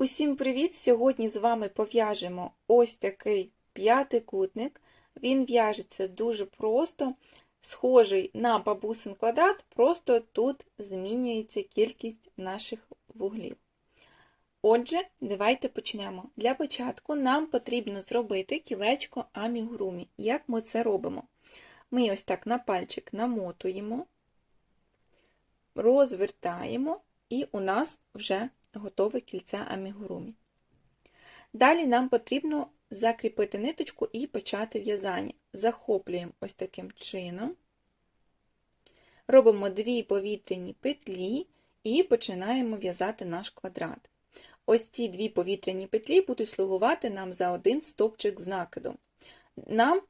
Усім привіт! Сьогодні з вами пов'яжемо ось такий п'ятикутник. Він в'яжеться дуже просто, схожий на бабусин квадрат, просто тут змінюється кількість наших вуглів. Отже, давайте почнемо. Для початку нам потрібно зробити кілечко амігурумі. Як ми це робимо? Ми ось так на пальчик намотуємо, розвертаємо, і у нас вже готове кільце амігурумі. Далі нам потрібно закріпити ниточку і почати в'язання. Захоплюємо ось таким чином, робимо дві повітряні петлі і починаємо в'язати наш квадрат. Ось ці дві повітряні петлі будуть слугувати нам за один стовпчик з накидом. Нам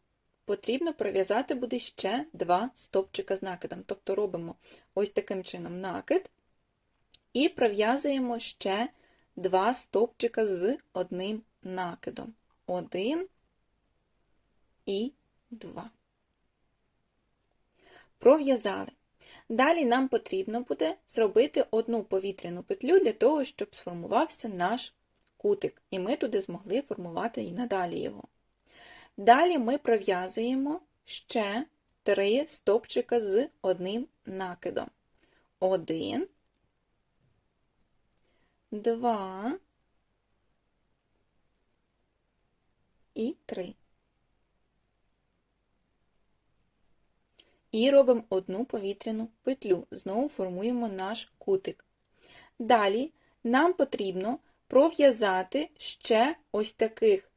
потрібно пров'язати буде ще два стовпчика з накидом. Тобто робимо ось таким чином накид і пров'язуємо ще два стовпчика з одним накидом. Один і два. Пров'язали. Далі нам потрібно буде зробити одну повітряну петлю для того, щоб сформувався наш кутик, і ми туди змогли формувати і надалі його. Далі ми пров'язуємо ще три стовпчика з одним накидом. Один, два і три. І робимо одну повітряну петлю. Знову формуємо наш кутик. Далі нам потрібно пров'язати ще ось таких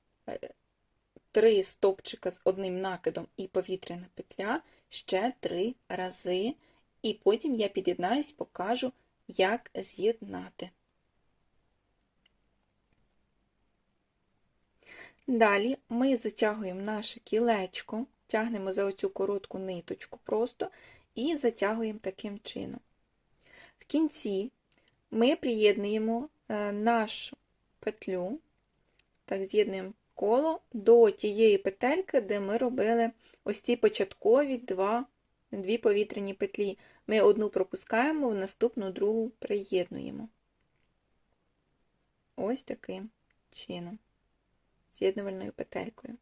три стовпчика з одним накидом і повітряна петля ще три рази. І потім я під'єднаюсь, покажу, як з'єднати. Далі ми затягуємо наше кілечко, тягнемо за оцю коротку ниточку просто і затягуємо таким чином. В кінці ми приєднуємо нашу петлю, так, з'єднуємо коло до тієї петельки, де ми робили ось ці початкові два, дві повітряні петлі. Ми одну пропускаємо, в наступну другу приєднуємо. Ось таким чином з'єднувальною петелькою.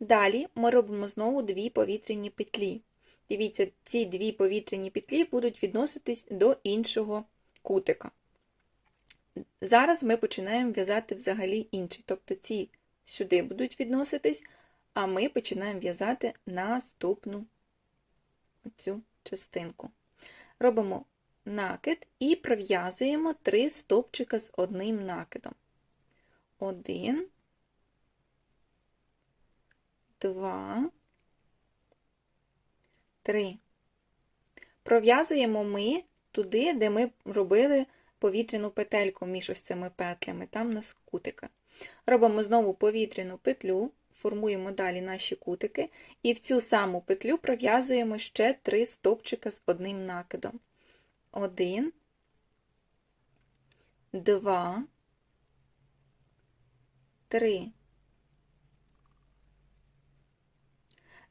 Далі ми робимо знову дві повітряні петлі. Дивіться, ці дві повітряні петлі будуть відноситись до іншого кутика. Зараз ми починаємо в'язати взагалі інший. Тобто ці сюди будуть відноситись, а ми починаємо в'язати наступну цю частинку. Робимо накид і пров'язуємо три стовпчика з одним накидом. Один, два, три. Пров'язуємо ми туди, де ми робили повітряну петельку між ось цими петлями, там у нас кутика. Робимо знову повітряну петлю, формуємо далі наші кутики, і в цю саму петлю пров'язуємо ще три стовпчика з одним накидом. Один, два, три.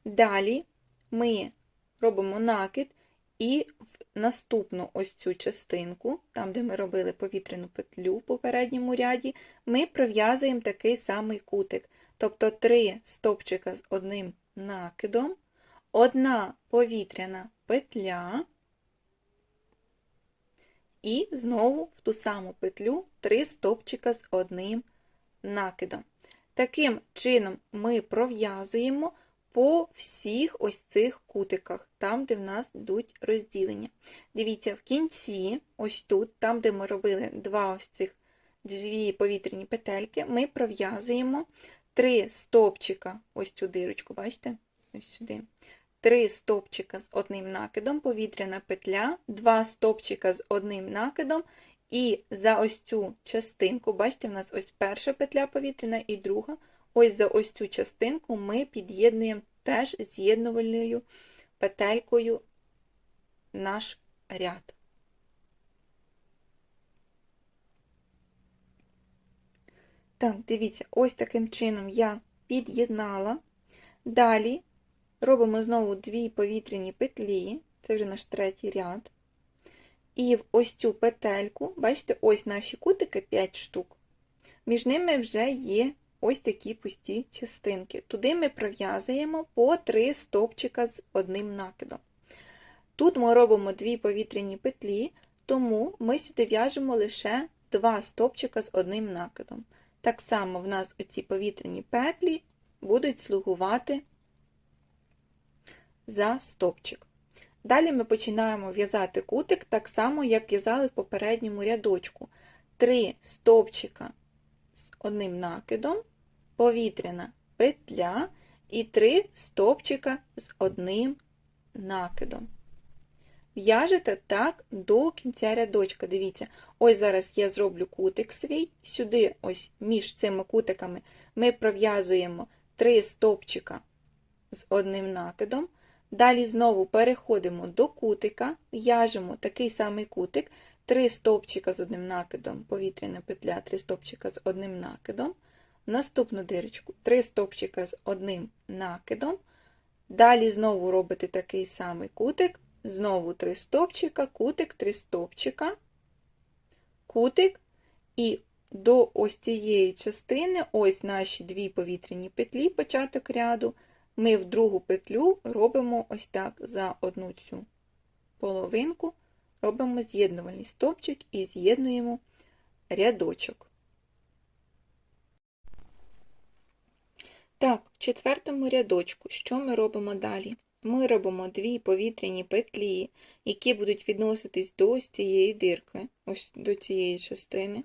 Далі ми робимо накид і в наступну ось цю частинку, там, де ми робили повітряну петлю в попередньому ряді, ми пров'язуємо такий самий кутик. Тобто три стовпчика з одним накидом, одна повітряна петля, і знову в ту саму петлю три стовпчика з одним накидом. Таким чином ми пров'язуємо по всіх ось цих кутиках, там, де в нас йдуть розділення. Дивіться, в кінці, ось тут, там, де ми робили два ось цих дві повітряні петельки, ми пров'язуємо три стовпчика, ось цю дирочку, бачите? Ось сюди. Три стовпчика з одним накидом, повітряна петля, два стовпчика з одним накидом, і за ось цю частинку, бачите, в нас ось перша петля повітряна і друга. Ось за ось цю частинку ми під'єднуємо теж з'єднувальною петелькою наш ряд. Так, дивіться, ось таким чином я під'єднала. Далі робимо знову дві повітряні петлі, це вже наш третій ряд. І в ось цю петельку, бачите, ось наші кутики 5 штук. Між ними вже є ось такі пусті частинки. Туди ми пров'язуємо по 3 стовпчика з одним накидом. Тут ми робимо дві повітряні петлі, тому ми сюди в'яжемо лише 2 стовпчика з одним накидом. Так само в нас оці повітряні петлі будуть слугувати за стовпчик. Далі ми починаємо в'язати кутик так само, як в'язали в попередньому рядочку. 3 стовпчика з одним накидом, повітряна петля і 3 стовпчика з одним накидом. В'яжете так до кінця рядочка. Дивіться, ось зараз я зроблю кутик свій, сюди, ось між цими кутиками, ми пров'язуємо 3 стовпчика з одним накидом. Далі знову переходимо до кутика, в'яжемо такий самий кутик, 3 стовпчика з одним накидом, повітряна петля, 3 стовпчика з одним накидом. Наступну дирочку. 3 стовпчика з одним накидом. Далі знову робите такий самий кутик, знову 3 стовпчика, кутик, 3 стовпчика, кутик, і до ось цієї частини, ось наші дві повітряні петлі, початок ряду, ми в другу петлю робимо ось так за одну цю половинку, робимо з'єднувальний стовпчик і з'єднуємо рядочок. Так, в четвертому рядочку, що ми робимо далі? Ми робимо дві повітряні петлі, які будуть відноситись до ось цієї дирки, ось до цієї частини.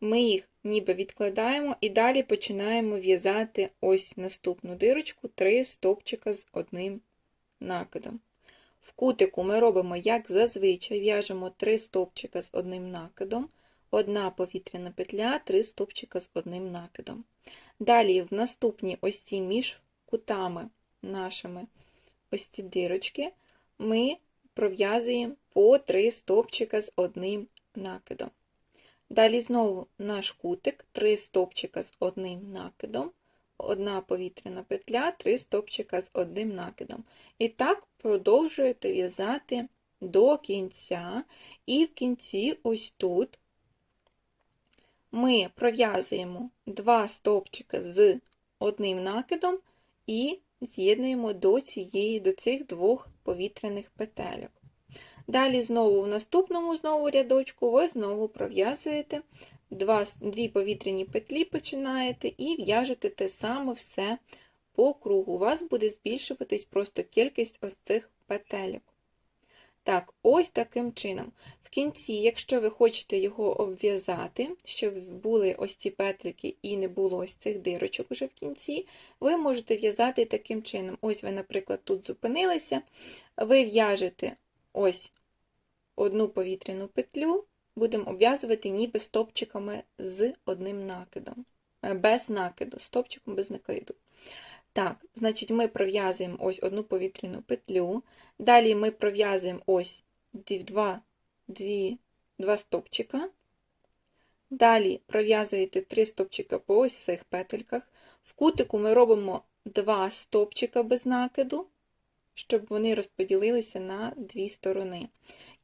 Ми їх ніби відкладаємо і далі починаємо в'язати ось наступну дирочку, три стовпчика з одним накидом. В кутику ми робимо, як зазвичай, в'яжемо 3 стовпчика з одним накидом, одна повітряна петля, 3 стовпчика з одним накидом. Далі в наступні ось ці між кутами нашими ось ці дирочки ми пров'язуємо по 3 стовпчика з одним накидом. Далі знову наш кутик, 3 стовпчика з одним накидом, одна повітряна петля, 3 стовпчика з одним накидом. І так продовжуєте в'язати до кінця, і в кінці, ось тут, ми пров'язуємо 2 стовпчика з одним накидом і з'єднуємо до цієї, до цих двох повітряних петельок. Далі знову в наступному знову рядочку ви знову пров'язуєте дві повітряні петлі, починаєте і в'яжете те саме все по кругу. У вас буде збільшуватись просто кількість ось цих петельок. Так, ось таким чином. В кінці, якщо ви хочете його обв'язати, щоб були ось ці петлики і не було ось цих дирочок вже в кінці, ви можете в'язати таким чином. Ось ви, наприклад, тут зупинилися, ви в'яжете ось одну повітряну петлю, будемо обв'язувати ніби стопчиками з одним накидом. Е, без накиду, стопчиком без накиду. Так, значить, ми пров'язуємо ось одну повітряну петлю. Далі ми пров'язуємо ось два, дві, два стопчика. Далі пров'язуєте три стопчика по ось цих петельках. В кутику ми робимо два стопчика без накиду, щоб вони розподілилися на дві сторони.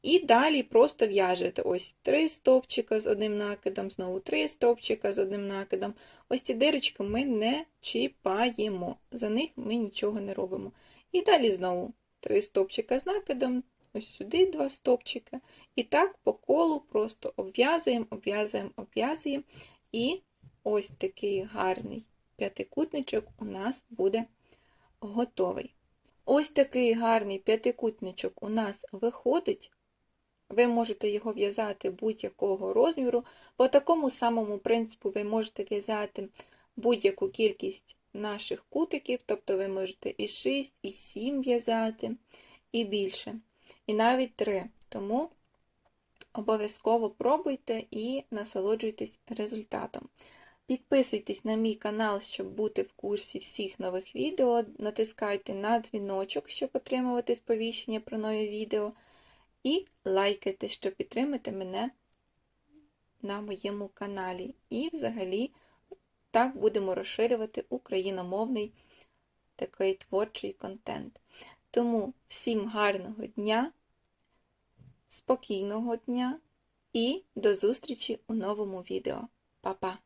І далі просто в'яжете ось три стовпчика з одним накидом, знову три стовпчика з одним накидом. Ось ці дирочки ми не чіпаємо, за них ми нічого не робимо. І далі знову три стовпчика з накидом, ось сюди два стовпчика. І так по колу просто обв'язуємо, обв'язуємо, обв'язуємо. І ось такий гарний п'ятикутничок у нас буде готовий. Ось такий гарний п'ятикутничок у нас виходить. Ви можете його в'язати будь-якого розміру. По такому самому принципу ви можете в'язати будь-яку кількість наших кутиків, тобто ви можете і 6, і 7 в'язати, і більше, і навіть 3. Тому обов'язково пробуйте і насолоджуйтесь результатом. Підписуйтесь на мій канал, щоб бути в курсі всіх нових відео. Натискайте на дзвіночок, щоб отримувати сповіщення про нові відео. І лайкайте, щоб підтримати мене на моєму каналі. І взагалі так будемо розширювати україномовний такий творчий контент. Тому всім гарного дня, спокійного дня і до зустрічі у новому відео. Па-па!